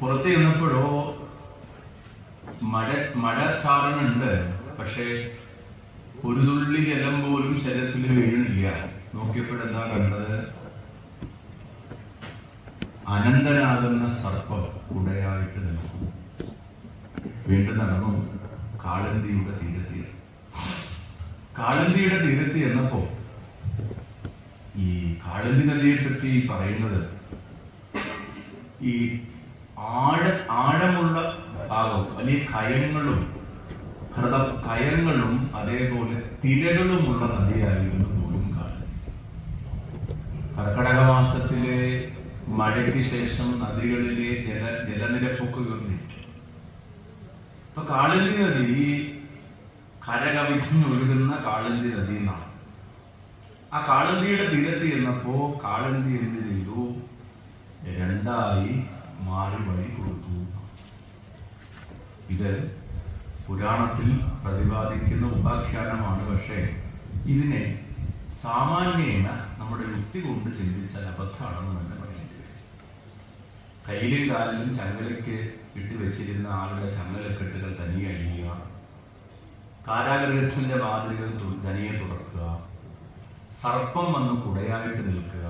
പുറത്ത് ചെന്നപ്പോഴോ മഴ മഴ ചാറണുണ്ട് പക്ഷേ ഒരു തുള്ളി ജലം പോലും ശരീരത്തിൽ വീഴുന്നില്ല. നോക്കിയപ്പോഴെന്താ കണ്ടത്? അനന്തനാകുന്ന സർപ്പം കുടയായിട്ട് നിൽക്കും. വീണ്ടും നടന്നു. കാളന്തിയുടെ തീരത്തിയ കാളന്തിയുടെ തീരത്തി എന്നപ്പോ ഈ കാളന്തി നദിയെ പറ്റി പറയുന്നത് ഈ ആഴ ആഴമുള്ള ഭാഗം വലിയ കയങ്ങളും ഹൃദ കയങ്ങളും അതേപോലെ തിരകളുമുള്ള നദിയായിരുന്നു പോലും കാലം കർക്കടക മാസത്തിലെ മഴയ്ക്ക് ശേഷം നദികളിലെ ജല ജലനിരപ്പൊക്കെ ഉയർന്നിട്ടു. അപ്പൊ കാളന്തി നദി കരകവിഞ്ഞൊഴുകുന്ന കാളിന്തി നദി എന്നാണ്. ആ കാളന്തിയുടെ തീരത്ത് ചെന്നപ്പോ കാളന്തി എന്ത് ചെയ്തു? രണ്ടായി വഴി കൊടുത്തു ഇത് പുരാണത്തിൽ പ്രതിപാദിക്കുന്ന ഉപാഖ്യാനമാണ്. പക്ഷേ ഇതിനെ സാമാന്യേന നമ്മുടെ യുക്തി കൊണ്ട് ചിന്തിച്ചാൽ അബദ്ധമാണെന്ന് തന്നെ പറയേണ്ടി വരും. കയ്യിലും കാലിലും ചങ്ങലയ്ക്ക് ഇട്ട് വെച്ചിരുന്ന ആളുടെ ചങ്ങലക്കെട്ടുകൾ തനിയെ അഴിയുക കാരാഗ്രഹത്തിന്റെ വാതിലുകൾ തു- തനിയെ തുറക്കുക സർപ്പം വന്ന് കുടയായിട്ട് നിൽക്കുക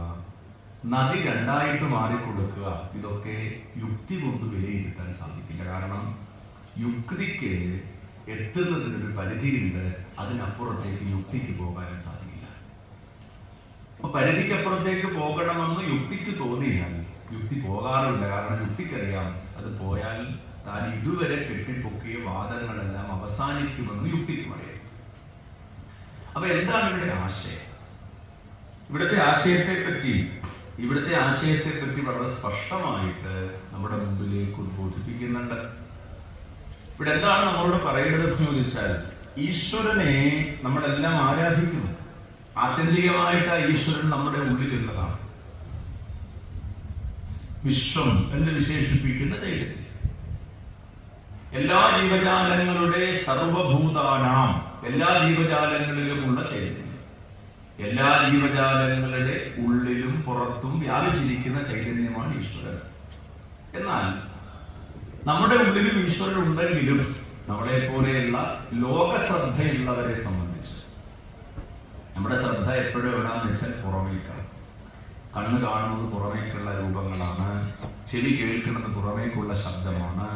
നദി രണ്ടായിട്ട് മാറിക്കൊടുക്കുക. ഇതൊക്കെ യുക്തി കൊണ്ട് വിലയിരുത്താൻ സാധിക്കില്ല. കാരണം യുക്തിക്ക് എത്തുന്നതിനൊരു പരിധിയുണ്ട്. അതിനപ്പുറത്തേക്ക് യുക്തിക്ക് പോകാനും സാധിക്കില്ല. അപ്പൊ പരിധിക്കപ്പുറത്തേക്ക് പോകണമെന്ന് യുക്തിക്ക് തോന്നിയാൽ യുക്തി പോകാറില്ല കാരണം യുക്തിക്കറിയാം. അത് പോയാൽ താൻ ഇതുവരെ കെട്ടിപ്പൊക്കിയ വാദങ്ങളെല്ലാം അവസാനിക്കുമെന്ന് യുക്തിക്ക് പറയാം. അപ്പൊ എന്താണ് ഇവിടെ ആശയം? ഇവിടുത്തെ ആശയത്തെ പറ്റി ഇവിടുത്തെ ആശയത്തെ പറ്റി വളരെ സ്പഷ്ടമായിട്ട് നമ്മുടെ മുമ്പിലേക്ക് ഉദ്ബോധിപ്പിക്കുന്നുണ്ട്. ഇവിടെ എന്താണ് നമ്മളോട് പറയേണ്ടത് എന്ന് ചോദിച്ചാൽ ഈശ്വരനെ നമ്മളെല്ലാം ആരാധിക്കുന്നു. ആത്യന്തികമായിട്ട് ആ ഈശ്വരൻ നമ്മുടെ ഉള്ളിൽ എന്നതാണ്. വിശ്വം എന്ന് വിശേഷിപ്പിക്കുന്ന ചൈതന്യം എല്ലാ ജീവജാലങ്ങളുടെ സർവഭൂതാനാം എല്ലാ ജീവജാലങ്ങളിലുമുള്ള ചൈതന്യം എല്ലാ ജീവജാലങ്ങളുടെ ഉള്ളിലും പുറത്തും വ്യാപിച്ചിരിക്കുന്ന ചൈതന്യമാണ് ഈശ്വരൻ. എന്നാൽ നമ്മുടെ ഉള്ളിലും ഈശ്വരൻ ഉണ്ടെങ്കിലും നമ്മളെ പോലെയുള്ള ലോകശ്രദ്ധയുള്ളവരെ സംബന്ധിച്ച് നമ്മുടെ ശ്രദ്ധ എപ്പോഴും എവിടാന്ന് വെച്ചാൽ പുറമേക്കാണ്. കണ്ണ് കാണുന്നത് പുറമേക്കുള്ള രൂപങ്ങളാണ് ചെവി കേൾക്കുന്നത് പുറമേക്കുള്ള ശബ്ദമാണ്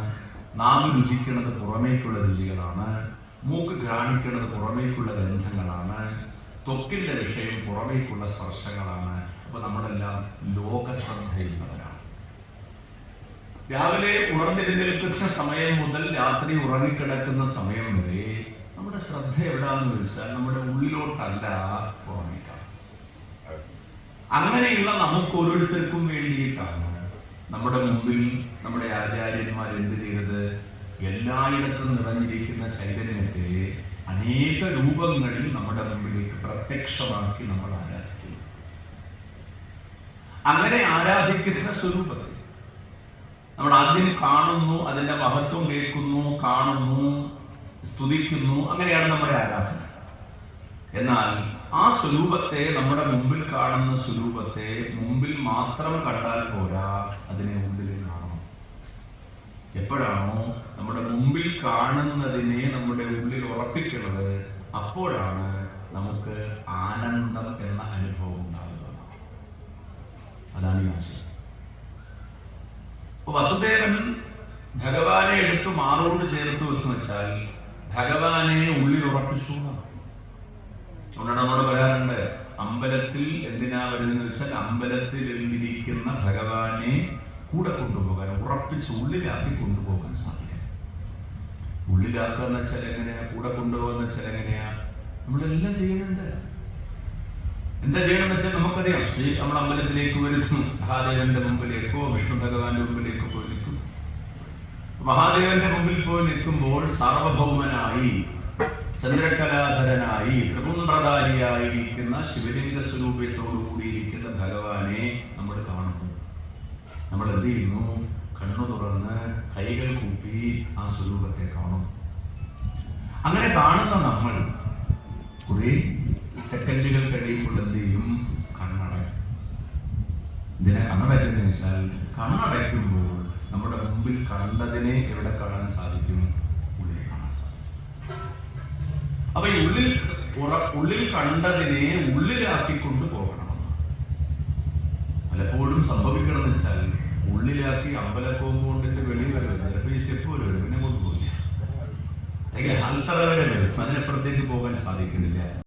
നാവ് രുചിക്കുന്നത് പുറമേക്കുള്ള രുചികളാണ് മൂക്ക് ഘ്രാണിക്കുന്നത് പുറമേക്കുള്ള ഗന്ധങ്ങളാണ് ത്വക്കിന്റെ വിഷയം പുറമേക്കുള്ള സ്പർശങ്ങളാണ് അപ്പൊ നമ്മളെല്ലാം ലോകശ്രദ്ധയുള്ളവരാണ്. രാവിലെ ഉണർന്നിരുന്നേൽക്കുന്ന സമയം മുതൽ രാത്രി ഉറങ്ങിക്കിടക്കുന്ന സമയം വരെ നമ്മുടെ ശ്രദ്ധ എവിടാന്ന് വെച്ചാൽ നമ്മുടെ ഉള്ളിലോട്ടല്ല പുറമേക്കാണ് അങ്ങനെയുള്ള നമുക്ക് ഓരോരുത്തർക്കും വേണ്ടിയിട്ടാണ് നമ്മുടെ മുമ്പിൽ നമ്മുടെ ആചാര്യന്മാർ എന്ത് ചെയ്തത്? എല്ലായിടത്തും നിറഞ്ഞിരിക്കുന്ന ചൈതന്യത്തെ അനേക രൂപങ്ങളിൽ നമ്മുടെ മുമ്പിലേക്ക് പ്രത്യക്ഷമാക്കി നമ്മൾ ആരാധിക്കുന്നു. അങ്ങനെ ആരാധിക്കുന്ന സ്വരൂപത്തിൽ നമ്മൾ ആദ്യം കാണുന്നു അതിന്റെ മഹത്വം കേൾക്കുന്നു കാണുന്നു സ്തുതിക്കുന്നു അങ്ങനെയാണ് നമ്മുടെ ആരാധന. എന്നാൽ ആ സ്വരൂപത്തെ നമ്മുടെ മുമ്പിൽ കാണുന്ന സ്വരൂപത്തെ മുമ്പിൽ മാത്രം കണ്ടാൽ പോരാ അതിനെ എപ്പോഴാണോ നമ്മുടെ മുമ്പിൽ കാണുന്നതിനെ നമ്മുടെ ഉള്ളിൽ ഉറപ്പിക്കുന്നത് അപ്പോഴാണ് നമുക്ക് ആനന്ദം എന്ന അനുഭവം ഉണ്ടാകുന്നത് അതാണ് ഈ ആശയം വസുദേവൻ ഭഗവാനെ എടുത്ത് മാറോട് ചേർത്ത് വെച്ച് വെച്ചാൽ ഭഗവാനെ ഉള്ളിൽ ഉറപ്പിച്ചു. അതുകൊണ്ടാണ് നമ്മുടെ പറയാറുണ്ട് അമ്പലത്തിൽ എന്തിനാ വരുന്നത് വെച്ചാൽ അമ്പലത്തിൽ എന്തിരിക്കുന്ന ഭഗവാനെ കൂടെ കൊണ്ടുപോകാൻ ഉറപ്പിച്ച് ഉള്ളിലാക്കി കൊണ്ടുപോകാൻ സാധിക്കും ഉള്ളിലാക്കുക എന്ന് വെച്ചാൽ എങ്ങനെയാ? കൂടെ കൊണ്ടുപോകുക എന്ന് വെച്ചാൽ എങ്ങനെയാ? നമ്മളെല്ലാം ചെയ്യുന്നുണ്ട്. എന്താ ചെയ്യണമെന്ന് വെച്ചാൽ നമുക്കറിയാം. ശ്രീ നമ്മൾ അമ്പലത്തിലേക്ക് വരുന്നു. മഹാദേവന്റെ മുമ്പിലേക്കോ വിഷ്ണു ഭഗവാന്റെ മുമ്പിലേക്കോ പോയി നിൽക്കും. മഹാദേവന്റെ മുമ്പിൽ പോയി നിൽക്കുമ്പോൾ സർവഭൗമനായി ചന്ദ്രകലാധരനായി ത്രിപുണ്ഡധാരിയായി ഇരിക്കുന്ന ശിവലിംഗ സ്വരൂപത്തോടു കൂടിയിരിക്കുന്ന ഭഗവാനെ നമ്മൾ കാണുന്നു. നമ്മൾ എന്ത് ചെയ്യുന്നു കണ്ണു തുറന്ന് കൈകൾ കൂപ്പി ആ സ്വരൂപത്തെ കാണും അങ്ങനെ കാണുന്ന നമ്മൾ കുറെ സെക്കൻഡുകൾ കഴിയുമ്പോൾ എന്ത് ചെയ്യും? കണ്ണടയ്ക്കും. ഇതിനെ കണ്ണടയ്ക്കുന്നത് വെച്ചാൽ കണ്ണടയ്ക്കുമ്പോൾ നമ്മുടെ മുമ്പിൽ കണ്ടതിനെ എവിടെ കാണാൻ സാധിക്കും? ഉള്ളിൽ കാണാൻ സാധിക്കും. അപ്പൊ ഈ ഉള്ളിൽ ഉള്ളിൽ കണ്ടതിനെ ഉള്ളിലാക്കിക്കൊണ്ട് പോകണം. പലപ്പോഴും സംഭവിക്കണം എന്ന് വെച്ചാൽ ഉള്ളിലാക്കി അമ്പല കോമ്പൗണ്ടിന്റെ വെളിയിൽ വരും ചിലപ്പോൾ ഈ സ്റ്റെപ്പ് വരെ വരും. പിന്നെ കൊണ്ടുപോകില്ല അല്ലെങ്കിൽ ഹൽത്തറ വരെ വരും. അതിനപ്പുറത്തേക്ക് പോകാൻ സാധിക്കുന്നില്ല.